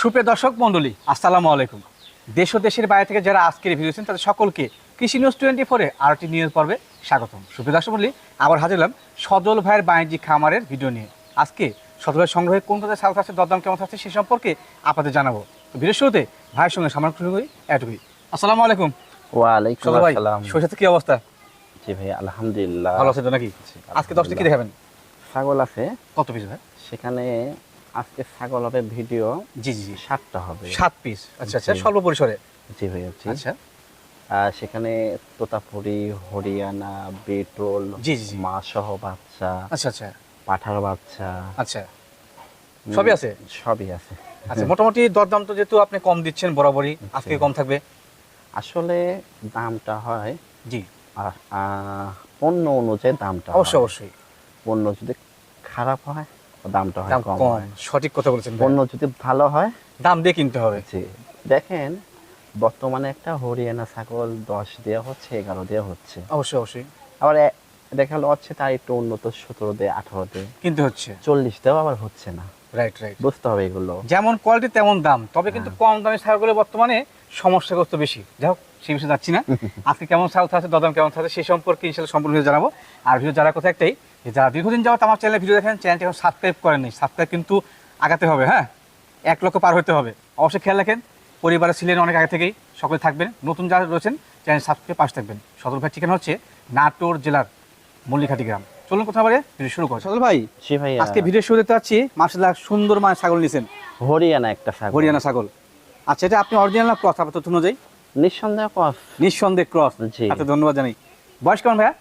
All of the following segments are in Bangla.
সুপ্রিয় দর্শক মণ্ডলী আসসালামু আলাইকুম। দেশ ও দেশের বাইরে থেকে যারা আজকের ভিডিও দেখছেন তাদের সকলকে কৃষি নিউজ টোয়েন্টি ফোরে আরটি নিউজ পর্বে স্বাগতম। সুপ্রিয় দর্শক মণ্ডলী আবার হাজির হলাম সজল ভাইয়ের বাণিজ্যিক খামারের ভিডিও নিয়ে। আজকে সজল ভাইয়ের সংগ্রহে কোন কোথায় সাউথ আছে দরদাম কেমন থাকছে সে সম্পর্কে আপনাদের জানাব। তো ভিডিও শুরুতে ভাইয়ের সঙ্গে সামান্য শুরু করি। এটুকুই আসসালামু আলাইকুম। ওয়ালাইকুম আসসালাম। কি অবস্থা? জি ভাই আলহামদুলিল্লাহ। ভালো আছে তো নাকি? আজকে দশটা কি দেখাবেন? ছাগল আছে। কত পিস ভাই? সেখানে আজকে ছাগল হবে ভিডিও জি জি সাতটা হবে। সাত পিস আচ্ছা আচ্ছা জি। স্বল্প পরিসরে জি। ভাই আচ্ছা। আর সেখানে তোতাপুরি হরিয়ানা বেটল জি, জি। মা সহ বাচ্চা আচ্ছা আচ্ছা। পাঠার বাচ্চা। আচ্ছা। সবই আছে? সবই আছে। আচ্ছা মোটামুটি দরদাম তো যেহেতু আপনি কম দিচ্ছেন বরাবরই আজকে কম থাকবে? আসলে দামটা হয় জি। পণ্য অনুযায়ী দামটা অবশ্যই অবশ্যই। পণ্য যদি খারাপ হয় দামটা হয় কম। সঠিক কথা বলেছেন পণ্য যদি ভালো হয় দাম দিয়ে কিনতে হবে। জি। দেখেন বর্তমানে একটা হরিয়ানা ছাগল দশ দেওয়া হচ্ছে এগারো দেওয়া হচ্ছে। অবশ্যই অবশ্যই। আবার দেখা গেলো হচ্ছে তার একটু উন্নত সতেরো দেয় আঠারো দেয়। কিনতে হচ্ছে। চল্লিশ দেওয়া আবার হচ্ছে না। রাইট রাইট বুঝতে হবে এগুলো। যেমন কোয়ালিটি তেমন দাম। তবে কিন্তু হ্যাঁ। কম দামে ছাগলের বর্তমানে সমস্যাগ্রস্ত বেশি। যাই হোক সেই বিষয়ে যাচ্ছি না। আজকে কেমন সাউথ আছে দরদাম কেমন থাকে সেই সম্পর্কে ইনশাল্লাহ সম্পূর্ণ জানাব। আর ভিডিও জানার কথা একটাই যারা দীর্ঘদিন যাওয়ার আমার চ্যানেলে ভিডিও দেখেন চ্যানেলটি এখন সাবস্ক্রাইব করেন সাবস্ক্রাইব কিন্তু আগাতে হবে হ্যাঁ? এক লক্ষ পার হতে হবে। অবশ্যই খেয়াল রাখেন পরিবারে ছিলেন অনেক আগে থেকেই সকলে থাকবেন। নতুন যারা রয়েছেন চ্যানেল সাবস্ক্রাইব পাশে থাকবেন। সদর ভাই ঠিকানা হচ্ছে নাটোর জেলার মল্লিকাটি গ্রাম। চলুন কথা বলে ভিডিও শুরু করি। সদর ভাই জি ভাই আজকে ভিডিও শুরু দিতে যাচ্ছি মার্শাল্লাহ সুন্দর মানে ছাগল নিয়েছেন হরিয়ানা একটা ছাগল। হরিয়ানা ছাগল। আচ্ছা এটা আপনি অরিজিনাল না ক্রস আপাতত অনুযায়ী। নিঃসন্দেহ ক্রস নিঃসন্দেহ ক্রস জি। আচ্ছা ধন্যবাদ জানাই। বয়স কেমন ভাইয়া?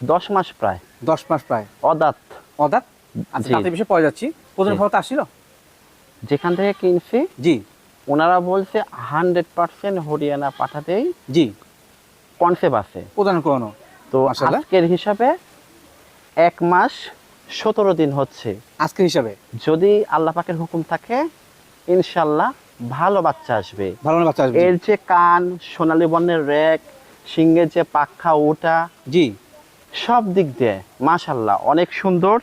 দশ মাস প্রায়। দশ মাস প্রায়। অদাত। অদাত? আচ্ছা। তাতে বিষয়ে পাওয়া যাচ্ছি। প্রথম আসছিল যেখান থেকে কিনছি জি। ওনারা বলছে হান্ড্রেড পার্সেন্ট হরিয়ানা পাঠাতেই জি। কনসেপ্ট আছে। প্রদান করানো তো আজকের হিসাবে এক মাস সতেরো দিন হচ্ছে। আজকের হিসাবে? যদি আল্লাহ পাকের হুকুম থাকে ইনশাল্লাহ ভালো বাচ্চা আসবে। ভালো বাচ্চা আসবে। এর যে কান সোনালী বর্ণের রেক সিংহের যে পাখা ওটা জি। সব দিক দিয়ে মাশাল্লাহ অনেক সুন্দর।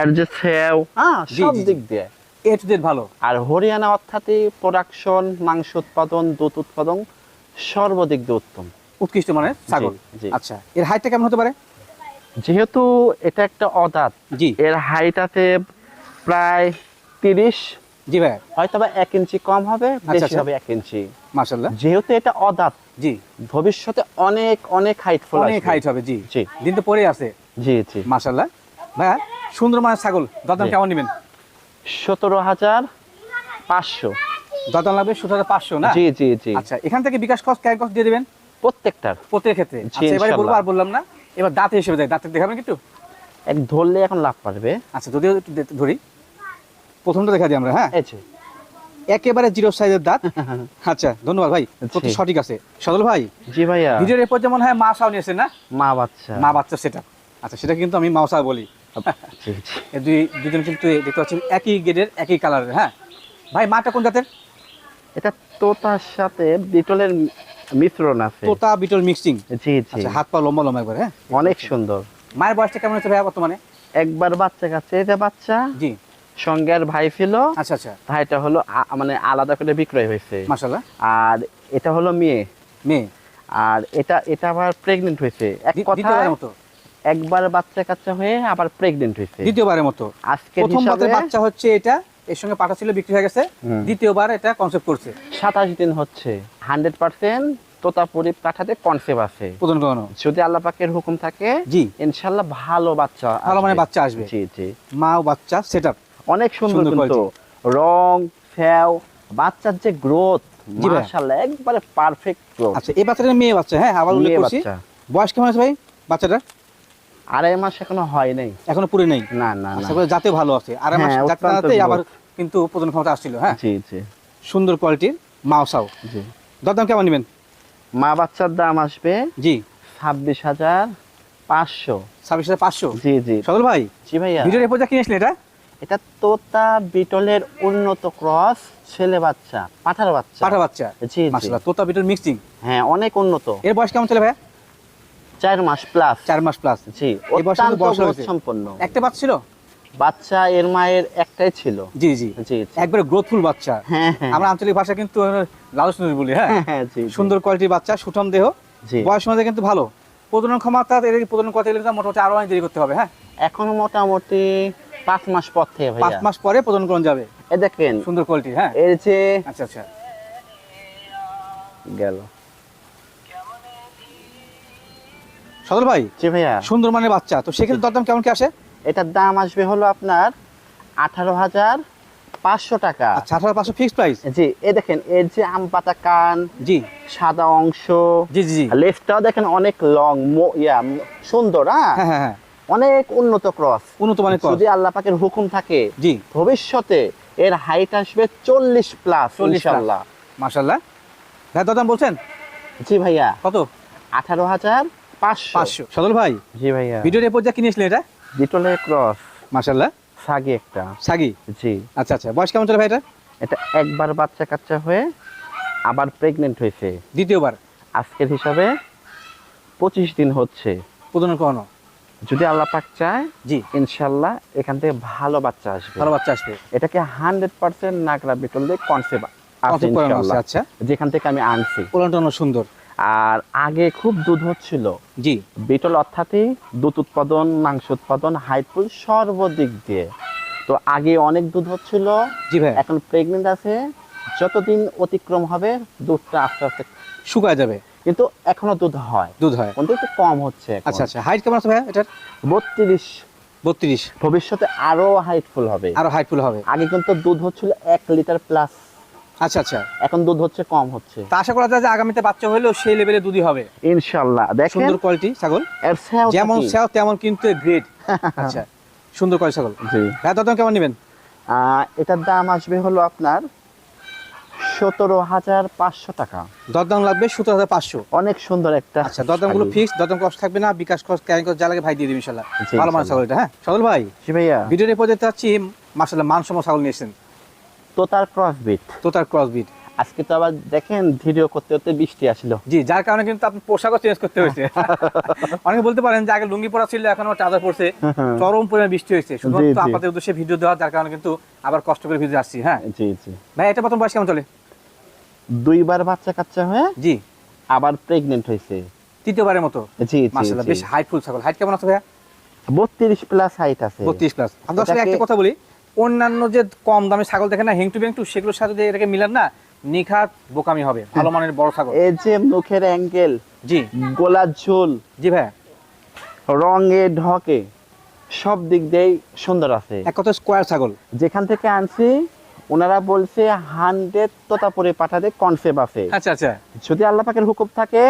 এর যে সেও হ্যাঁ সব। দিক দিয়ে এ টু জেড ভালো। আর হরিয়ানা অর্থাৎ প্রোডাকশন মাংস উৎপাদন দুধ উৎপাদন সর্বদিক দিয়ে উত্তম। উৎকৃষ্ট মানের ছাগল। আচ্ছা এর হাইটটা কেমন হতে পারে? যেহেতু এটা একটা অদাত জি। এর হাইট আছে প্রায় তিরিশ জি ভাই। হয়তো বা এক ইঞ্চি কম হবে বেশি আচ্ছা। হবে এক ইঞ্চি। মার্শাল্লাহ যেহেতু এটা অদাত জি। ভবিষ্যতে অনেক অনেক হাইট ফুল অনেক হাইট হবে জি। জি। দিন তো পরে আছে। জি জি। মার্শাল্লাহ ভাইয়া সুন্দর মানের ছাগল কেমন নেবেন? সতেরো হাজার পাঁচশো। দরদাম লাগবে সতেরো হাজার পাঁচশো না? জি জি জি। আচ্ছা এখান থেকে বিকাশ কস্ট দিয়ে দেবেন? প্রত্যেকটার। প্রত্যেক ক্ষেত্রে। আচ্ছা এবারে বলব আর বললাম না। এবার দাঁতে হিসেবে দেয় দাঁতে দেখাবেন একটু? এক ধরলে এখন লাভ পারবে আচ্ছা যদিও একটু ধরি। প্রথমটা দেখা দিই আমরা হ্যাঁ? একেবারে জিরো সাইজের দাঁত। আচ্ছা ধন্যবাদ ভাই প্রতি সঠিক আছে। সদল ভাই জি ভাইয়া। ভিডিওর এরপর যেমন হয় মা সাও নিয়েছেন না? মা বাচ্চা। মা বাচ্চা সেটা। আচ্ছা সেটা কিন্তু আমি মাও সাও বলি। এই দুই দুজন কিন্তু দেখতে পাচ্ছেন একই গেডের একই কালারের হ্যাঁ? ভাই মাটা কোন জাতের? এটা তোতার সাথে বিটলের মিশ্রণ আছে। তোতা বিটল মিক্সিং জি জি। আচ্ছা হাত পা লম্বা লম্বা একবার হ্যাঁ? অনেক সুন্দর। মায়ের বয়সটা কেমন হচ্ছে ভাইয়া বর্তমানে? একবার বাচ্চা কাছে এটা বাচ্চা। জি। সঙ্গে আর ভাই ছিল। আচ্ছা আচ্ছা। ভাইটা হলো মানে আলাদা করে বিক্রয় হয়েছে। মাশাল্লাহ আর এটা হলো মেয়ে। মেয়ে? আর এটা এটা আবার প্রেগনেন্ট হয়েছে। এক কথা একবার বাচ্চা কাচ্চা হয়ে আবার প্রেগনেন্ট হয়েছে। দ্বিতীয়বারের মতো? আজকে প্রথম বাতের বাচ্চা হচ্ছে এটা এর সঙ্গে পাঠা ছিল বিক্রি হয়ে গেছে। দ্বিতীয়বার এটা কনসেপ্ট করছে। সাতাশ দিন হচ্ছে। হান্ড্রেড পার্সেন্ট তোতাপুরি পাঠাতে কনসেপ্ট আছে। প্রদান করানো যদি আল্লাহ পাকের হুকুম থাকে জি। ইনশাল্লাহ ভালো বাচ্চা ভালো মানে বাচ্চা আসবে। জি জি। মা ও বাচ্চা সেট আপ অনেক সুন্দর সুন্দর কিন্তু রং ফ্যাও বাচ্চার যে গ্রোথ মাশাআল্লাহ একবারে পারফেক্ট গ্রোথ আচ্ছা এই বাচ্চাটা মেয়ে বাচ্চা হ্যাঁ আবার উল্লেখ করছি। বয়স কেমন আছে ভাই বাচ্চাটা আড়াই মাস এখনও হয় নাই। এখনও পুরে নেই? না না আশা করি জাতে ভালো আছে। আর আমার হ্যাঁ, জাতে জাতেই growth। আবার কিন্তু প্রদান ক্ষমতা আসছিল হ্যাঁ? জি জি। সুন্দর কোয়ালিটির মাওসাও জি। দরদাম কেমন নেবেন? মা বাচ্চার দাম আসবে জি। ছাব্বিশ হাজার পাঁচশো। ছাব্বিশ হাজার পাঁচশো? জি জি। সদল ভাই জি ভাইয়া। ভিডিওর এরপর যা কিনেছিলেন এটা? এটা তোতা বিটলের উন্নত ক্রস ছেলে বাচ্চা পাঠার বাচ্চা। পাঠা বাচ্চা? জি মাসাল্লাহ তোতা বিটল মিক্সিং হ্যাঁ অনেক উন্নত। এর বয়স কেমন চলে ভাই চার মাস প্লাস চার মাস প্লাস জি এই বয়সে বয়স হয়েছে। সম্পন্ন একটা বাচ্চা ছিল? বাচ্চা এর মায়ের একটাই ছিল। জি জি। জি। একবারে গ্রোথফুল বাচ্চা। হ্যাঁ হ্যাঁ। আমরা আঞ্চলিক ভাষা কিন্তু লাল সুন্দর বলি হ্যাঁ? হ্যাঁ, হ্যাঁ, জি। সুন্দর কোয়ালিটির বাচ্চা সুঠাম দেহ। জি। বয়স মধ্যে কিন্তু ভালো। প্রজনন ক্ষমতা এর প্রজনন করতে গেলে মোটামুটি আরও অনেক দেরি করতে হবে হ্যাঁ? এখন মোটামুটি পাঁচ মাস পর থেকে পাঁচ মাস পরে প্রজনন করণ যাবে। এ দেখেন। সুন্দর কোয়ালিটি হ্যাঁ। এর আচ্ছা আচ্ছা। গেল। সদর ভাই জি ভাইয়া। সুন্দর মানের বাচ্চা তো সেক্ষেত্রে দরদাম কেমন কি আসে? এটার দাম আসবে হলো আপনার আঠারো হাজার পাঁচশো টাকা। আচ্ছা আঠারো পাঁচশো ফিক্সড প্রাইস জি এ দেখেন এর যে আম পাতা কান জি। সাদা অংশ জি জি জি। লেফটটাও দেখেন অনেক লং ইয়া সুন্দর হ্যাঁ? হ্যাঁ হ্যাঁ হ্যাঁ। অনেক উন্নত ক্রস। উন্নত মানের যদি আল্লাহ পাকের হুকুম থাকে জি। ভবিষ্যতে এর হাইট আসবে চল্লিশ প্লাস 40 plus। ইনশাল্লাহ মাশাল্লাহ ভাই দরদাম বলছেন? জি ভাইয়া। কত? আঠারো হাজার পাঁচশো। পাঁচশো। সদর ভাই? জি ভাইয়া। ভিডিওর এরপর যা কিনেছিলেন এটা? ডিটলের ক্রস। মাশাল্লাহ সাগি একটা। সাগি? জি। আচ্ছা আচ্ছা। বয়স কেমন চলে ভাই এটা? এটা একবার বাচ্চা কাচ্চা হয়ে আবার প্রেগনেন্ট হয়েছে। দ্বিতীয়বার? আজকের হিসাবে পঁচিশ দিন হচ্ছে। প্রজনন করানো। যদি আল্লাহ পাক চায় জি। ইনশাল্লাহ এখান থেকে ভালো বাচ্চা আসবে। ভালো বাচ্চা আসবে। এটাকে হান্ড্রেড পার্সেন্ট নাগরা বিটল দিয়ে কনসেপ্ট আচ্ছা। যেখান থেকে আমি আনছি। উলনটানো সুন্দর। আর আগে খুব দুধ হচ্ছিল। জি। বিটল অর্থাৎই দুধ উৎপাদন মাংস উৎপাদন হাইটফুল সর্বদিক দিয়ে। তো আগে অনেক দুধ হচ্ছিল। জি ভাই। এখন প্রেগনেন্ট আছে। যতদিন অতিক্রম হবে দুধটা আস্তে আস্তে শুকায় যাবে। কিন্তু এখনও দুধ হয়। দুধ হয়। কিন্তু একটু কম হচ্ছে। আচ্ছা আচ্ছা। হাইট কেমন আছে ভাই এটার? বত্রিশ। বত্রিশ। ভবিষ্যতে আরও হাইটফুল হবে। আরও হাইটফুল হবে। আগে কিন্তু দুধ হচ্ছিল এক লিটার প্লাস আচ্ছা আচ্ছা। এখন দুধ হচ্ছে কম হচ্ছে। তা আশা করা যায় যে আগামীতে বাচ্চা হলেও সেই লেভেলে দুধই হবে। ইনশাআল্লাহ। দেখেন সুন্দর কোয়ালিটি ছাগল। এর যেমন? সেও তেমন কিন্তু গ্রেড আচ্ছা। সুন্দর কোয়ালিটি ছাগল। জি। ভাই দরদাম কেমন নেবেন? আহ, এটার দাম আসবে হলো আপনার সতেরো হাজার পাঁচশো টাকা। দরদাম লাগবে সতেরো হাজার পাঁচশো। অনেক সুন্দর একটা আচ্ছা দরদামগুলো শাড়ি। ফিক্স দরদাম কষ্ট থাকবে না বিকাশ কষ্ট ক্যারিং কষ্ট যা লাগে ভাই দিয়ে দিবি ইনশাল্লাহ ভালো মানের ইনশাল্লাহ। ছাগল এটা হ্যাঁ? ছাগল ভাই ভাইয়া। ভিডিওর এরপর দেখতে পাচ্ছি মাসাল্লাহ মানসম ছাগল নিয়েছেন তোতার ক্রস বিট তো ক্রস বিট আজকে তো আবার দেখেন ভিডিও করতে করতে বৃষ্টি আসলো। জি যার কারণে কিন্তু আপনি পোশাকও চেঞ্জ করতে হয়েছে। অনেকে বলতে পারেন যে আগে লুঙ্গি পরা ছিল এখন চাদর পড়ছে চরম পরিমাণে বৃষ্টি হয়েছে। শুধুমাত্র। আপনাদের উদ্দেশ্যে ভিডিও দেওয়া যার কারণে কিন্তু আবার কষ্ট করে ভিডিও আসছি হ্যাঁ? জি জি। ভাই এটা প্রথম বয়স কেমন চলে? দুইবার বাচ্চা কাচ্চা হয়ে জি। আবার প্রেগনেন্ট হয়েছে। তৃতীয়বারের মতো। জি মাসাল্লাহ বেশ হাইটফুল ছাগল। হাইট কেমন আছে ভাইয়া? বত্রিশ প্লাস হাইট আছে। বত্রিশ প্লাস আমি আসলে একটা কথা বলি। অন্যান্য যে কম দামে ছাগল দেখেন না হেংটু বেংটু সেগুলোর সাথে যদি এটাকে মিলান না নিখাত বোকামি হবে। ভালো মানের বড় ছাগল। এই যে মুখের অ্যাঙ্গেল জি। গোলার ঝোল জি ভাইয়া। রঙে ঢকে সব দিক দিয়েই সুন্দর আছে। এক কথা স্কোয়ার ছাগল। যেখান থেকে আনছি ওনারা বলছে হান্ড্রেড তোতাপুরে পাঠাতে কনসেপ্ট আছে। আচ্ছা আচ্ছা। যদি আল্লাহ পাকের হুকুম থাকে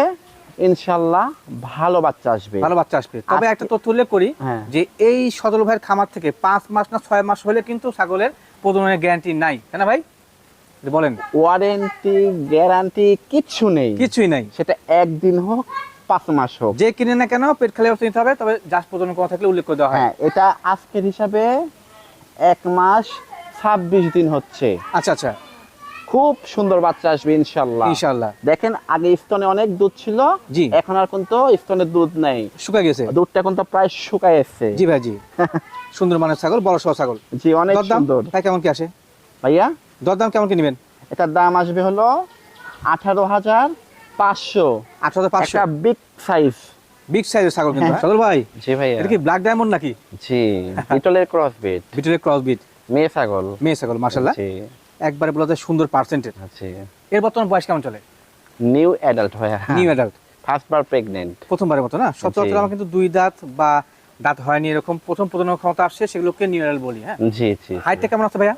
ইনশাল্লাহ ভালো বাচ্চা আসবে। ভালো বাচ্চা আসবে। তবে একটা তথ্য উল্লেখ করি হ্যাঁ। যে এই সদল ভাইয়ের খামার থেকে পাঁচ মাস না ছয় মাস হলে কিন্তু ছাগলের প্রজননের গ্যারান্টি নাই। তাই না ভাই? বলেন। ওয়ারেন্টি গ্যারান্টি কিচ্ছু নেই। কিছুই নাই। সেটা একদিন হোক পাঁচ মাস হোক। যে কিনে না কেন পেট খালি অবস্থা নিতে হবে তবে জাস্ট প্রজনন করা থাকলে উল্লেখ করে দেওয়া হয়। হ্যাঁ এটা আজকের হিসাবে এক মাস ছাব্বিশ দিন হচ্ছে। আচ্ছা আচ্ছা। খুব সুন্দর বাচ্চা আসবে ইনশাল্লাহ। ইনশাল্লাহ। দেখেন আগে স্তনে অনেক দুধ ছিল জি। এখন আর কিন্তু স্তনে দুধ নেই। শুকায় গেছে। দুধটা কিন্তু প্রায় শুকায় এসছে জি ভাই জি। সুন্দর মানের ছাগল বড় সহ ছাগল। জি অনেক সুন্দর। ভাই কেমন কি আসে? ভাইয়া? দরদাম কেমন কি নেবেন? এটার দাম আসবে হলো আঠারো হাজার পাঁচশো। আঠারো হাজার পাঁচশো? বিগ সাইজ বিগ সাইজের ছাগল কিন্তু হ্যাঁ। ছাগল ভাই। জি ভাইয়া। এটা কি ব্ল্যাক ডায়মন্ড নাকি? জি বিটলের ক্রস বিট ভিতরে ক্রস বিট মেয়ে ছাগল। মেয়ে ছাগল মার্শাল্লাহ একবারে বলা যায় সুন্দর পার্সেন্টেজ এর বর্তমান বয়স কেমন চলে? নিউ অ্যাডাল্ট ভাইয়া। নিউ অ্যাডাল্ট ফার্স্ট বার প্রেগনেন্ট প্রথমবারের মতো না? সচরাচর আমার কিন্তু দুই দাঁত বা দাঁত হয়নি এরকম। প্রথম ক্ষমতা আসছে সেগুলোকে নিউ অ্যাডাল্ট বলি হ্যাঁ? জি জি হাইটটা কেমন আছে ভাইয়া?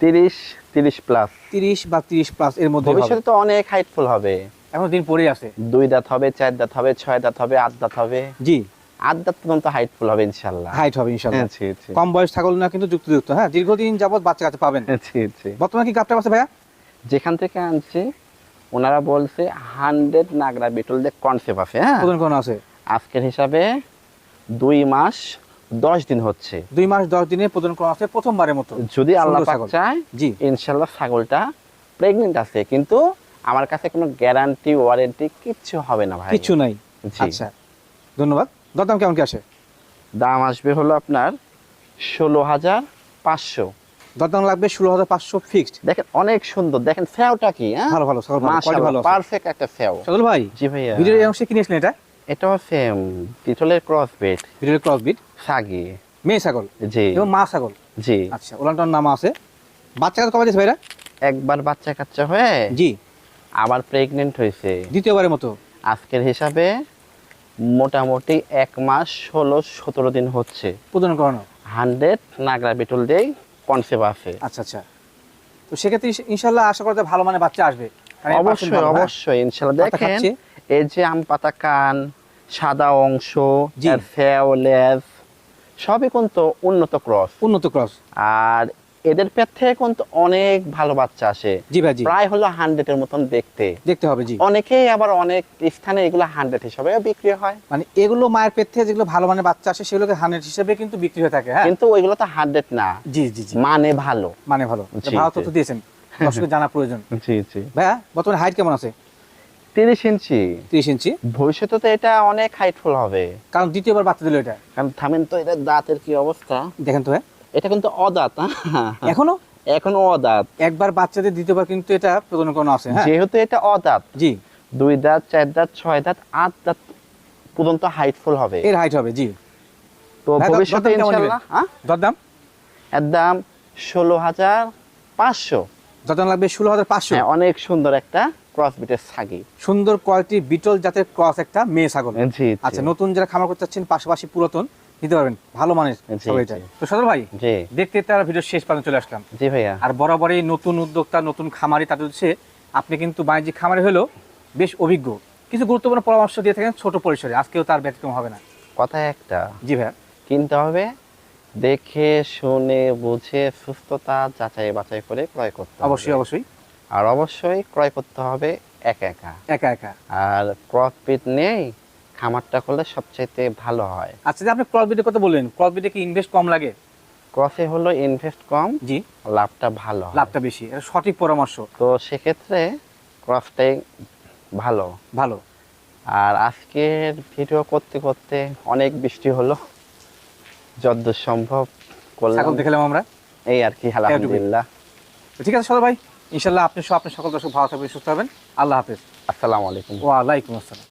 তিরিশ তিরিশ প্লাস তিরিশ বা তিরিশ প্লাস এর মধ্যে ভবিষ্যতে তো অনেক হাইটফুল হবে। এখন দিন পরেই আছে। দুই দাঁত হবে চার দাঁত হবে ছয় দাঁত হবে আট দাঁত হবে। জি। হাইটফুল হবে ইনশাল্লাহ। হাইট হবে ইনশাআল্লাহ হ্যাঁ, কম বয়স না কিন্তু যুক্তিযুক্ত। হ্যাঁ দীর্ঘদিন যাবত বাচ্চা কাছে পাবেন। জি জি বর্তমানে কি গাপটা আছে ভাইয়া? যেখান থেকে আনছি ওনারা বলছে হান্ড্রেড নাগরা বিটল দিয়ে কনসেপ্ট আছে হ্যাঁ? কোন আছে? আজকের হিসাবে দুই মাস দশ দিন হচ্ছে। দুই মাস দশ দিনে করা আছে প্রথমবারের মতো। যদি আল্লাহ পাক চায় জি। ইনশাল্লাহ ছাগলটা প্রেগনেন্ট আছে কিন্তু আমার কাছে কোনো গ্যারান্টি ওয়ারেন্টি কিচ্ছু হবে না ভাই। কিছু নাই। আচ্ছা ধন্যবাদ। দরদাম কেমন কি আসে? দাম আসবে হলো আপনার ষোলো হাজার পাঁচশো। দরদাম লাগবে ষোলো হাজার পাঁচশো ফিক্সড দেখেন অনেক সুন্দর। দেখেন ফেওটা কি হ্যাঁ? ভালো ভালো ভালো। পারফেক্ট একটা ফেও। ভাই জি ভাইয়া। ভিডিওর অংশে কিনেছিলেন এটা? এটা হচ্ছে পিতলের ক্রস বেড ভিডিওর ক্রস বিট সাগি। মেয়ে ছাগল? জি। এবং মা ছাগল? জি। আচ্ছা ওলানটার নাম আছে। বাচ্চা কাছে কবে দিয়েছে ভাইরা? একবার বাচ্চা কাচ্চা হয়ে জি। আবার প্রেগনেন্ট হয়েছে। দ্বিতীয়বারের মতো। আজকের হিসাবে মোটামুটি এক মাস ষোলো সতেরো দিন হচ্ছে। প্রদান করানো। হান্ড্রেড নাগরা বেটল দিয়েই কনসেপ্ট আছে। আচ্ছা আচ্ছা। তো সেক্ষেত্রে ইনশাল্লাহ আশা করতে ভালো মানে বাচ্চা আসবে। অবশ্যই? অবশ্যই ইনশাল্লাহ। দেখেন এই যে আম পাতা কান সাদা অংশ ফেও লেজ সবই কিন্তু উন্নত ক্রস। উন্নত ক্রস। আর এদের পেট থেকে কিন্তু অনেক ভালো বাচ্চা আসে। জি ভাই জি। প্রায় হলো হান্ড্রেডের মতন দেখতে। দেখতে হবে জি। অনেকেই আবার অনেক স্থানে এগুলো হান্ড্রেড হিসাবে বিক্রি হয়। মানে এগুলো মায়ের পেট থেকে যেগুলো ভালো মানে বাচ্চা আসে সেগুলোকে হান্ড্রেড হিসেবে কিন্তু বিক্রি হয়ে থাকে হ্যাঁ? কিন্তু ওইগুলো তো হান্ড্রেড না। জি জি জি। মানে ভালো। মানে ভালো। ভালো। তথ্য দিয়েছেন। দর্শকের জানা প্রয়োজন। জি জি। ভাইয়া বর্তমানে হাইট কেমন আছে? তিরিশ ইঞ্চি। তিরিশ ইঞ্চি? ভবিষ্যতে তো এটা অনেক হাইটফুল হবে। কারণ দ্বিতীয়বার বাচ্চা দিল এটা। কারণ থামেন তো এটা দাঁতের কি অবস্থা? দেখেন তো ভাই এটা কিন্তু অদাঁত হ্যাঁ এখনও? এখনও অদাঁত। একবার বাচ্চাদের দ্বিতীয়বার কিন্তু এটা প্রদান করানো আছে হ্যাঁ। যেহেতু এটা অদাঁত জি। দুই দাঁত চার দাঁত ছয় দাঁত আট দাঁত পর্যন্ত হাইটফুল হবে। এর হাইট হবে জি। তো ভবিষ্যতে ইনশাল্লাহ হ্যাঁ? দরদাম? এর দাম ষোলো হাজার পাঁচশো। দরদাম লাগবে ষোলো হাজার পাঁচশো? হ্যাঁ অনেক সুন্দর একটা ক্রস বিটের ছাগি। সুন্দর কোয়ালিটি বিটল জাতের ক্রস একটা মেয়ে ছাগল। আচ্ছা নতুন যারা খামার করতে চাচ্ছেন পাশাপাশি পুরাতন নিতে পারবেন। ভালো মানের জি। তো সদর ভাই দেখতে তার ভিডিও শেষ পর্যন্ত চলে আসলাম। জি ভাইয়া। আর বরাবরই নতুন উদ্যোক্তা নতুন খামারি তাদের হচ্ছে আপনি কিন্তু বাণিজ্যিক খামারি হলেও বেশ অভিজ্ঞ। কিছু গুরুত্বপূর্ণ পরামর্শ দিয়ে থাকেন ছোট পরিসরে আজকেও তার ব্যতিক্রম হবে না। কথা একটা। জি ভাইয়া। কিনতে হবে দেখে শুনে বুঝে সুস্থতা যাচাই বাছাই করে ক্রয় করতে অবশ্যই অবশ্যই। আর অবশ্যই ক্রয় করতে হবে একা একা। একা একা। আর বিট নেই খামারটা করলে সবচাইতে ভালো হয়। আচ্ছা যে আপনি ক্রস বিটের কথা বললেন ক্রস বিটে কি ইনভেস্ট কম লাগে? ক্রসে হলো ইনভেস্ট কম জি। লাভটা ভালো লাভটা বেশি এটা সঠিক পরামর্শ। তো সেক্ষেত্রে ক্রসটাই ভালো। ভালো। আর আজকের ভিডিও করতে করতে অনেক বৃষ্টি হলো। যতদূর সম্ভব করলাম। দেখলাম আমরা। এই আর কি আলহামদুলিল্লাহ। ঠিক আছে ভাই ইনশাল্লাহ আপনি সব আপনি সকল দর্শক ভালো থাকবেন সুস্থ হবেন আল্লাহ হাফেজ। আসসালামু আলাইকুম। ওয়ালাইকুম আসসালাম।